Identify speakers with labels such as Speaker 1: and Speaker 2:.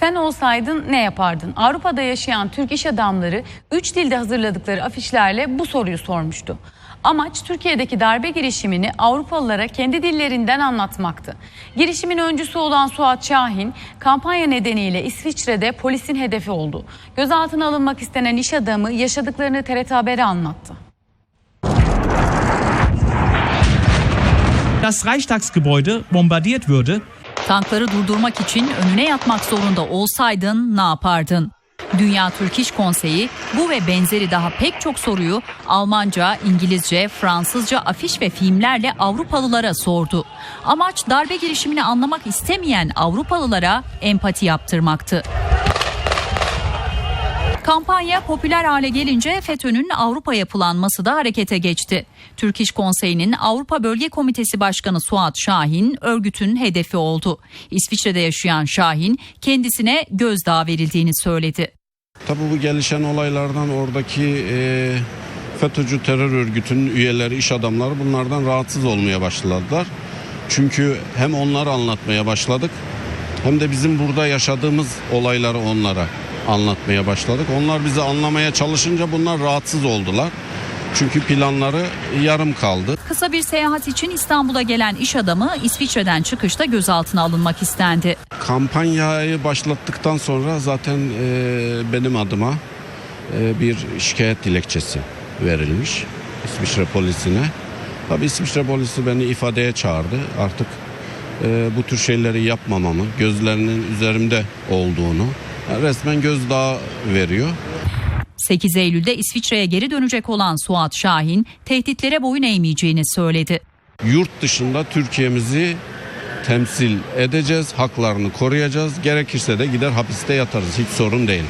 Speaker 1: Sen olsaydın ne yapardın? Avrupa'da yaşayan Türk iş adamları 3 dilde hazırladıkları afişlerle bu soruyu sormuştu. Amaç Türkiye'deki darbe girişimini Avrupalılara kendi dillerinden anlatmaktı. Girişimin öncüsü olan Suat Şahin kampanya nedeniyle İsviçre'de polisin hedefi oldu. Gözaltına alınmak istenen iş adamı yaşadıklarını TRT Haber'e anlattı.
Speaker 2: Das Reichstagsgebäude bombardiert würde,
Speaker 3: Tankları durdurmak için önüne yatmak zorunda olsaydın ne yapardın? Dünya Türk İş Konseyi bu ve benzeri daha pek çok soruyu Almanca, İngilizce, Fransızca afiş ve filmlerle Avrupalılara sordu. Amaç darbe girişimini anlamak istemeyen Avrupalılara empati yaptırmaktı. Kampanya popüler hale gelince FETÖ'nün Avrupa yapılanması da harekete geçti. Türk İş Konseyi'nin Avrupa Bölge Komitesi Başkanı Suat Şahin örgütün hedefi oldu. İsviçre'de yaşayan Şahin kendisine gözdağı verildiğini söyledi.
Speaker 4: Tabii bu gelişen olaylardan oradaki e, FETÖ'cü terör örgütünün üyeleri, iş adamları bunlardan rahatsız olmaya başladılar. Çünkü hem onları anlatmaya başladık hem de bizim burada yaşadığımız olayları onlara anlatmaya başladık. Onlar bizi anlamaya çalışınca bunlar rahatsız oldular. Çünkü planları yarım kaldı.
Speaker 3: Kısa bir seyahat için İstanbul'a gelen iş adamı İsviçre'den çıkışta gözaltına alınmak istendi.
Speaker 4: Kampanyayı başlattıktan sonra zaten e, benim adıma e, bir şikayet dilekçesi verilmiş İsviçre polisine. Tabii İsviçre polisi beni ifadeye çağırdı. Artık e, bu tür şeyleri yapmamamı, gözlerinin üzerimde olduğunu yani resmen gözdağı veriyor.
Speaker 3: 8 Eylül'de İsviçre'ye geri dönecek olan Suat Şahin tehditlere boyun eğmeyeceğini söyledi.
Speaker 4: Yurt dışında Türkiye'mizi temsil edeceğiz, haklarını koruyacağız. Gerekirse de gider hapiste yatarız. Hiç sorun değil.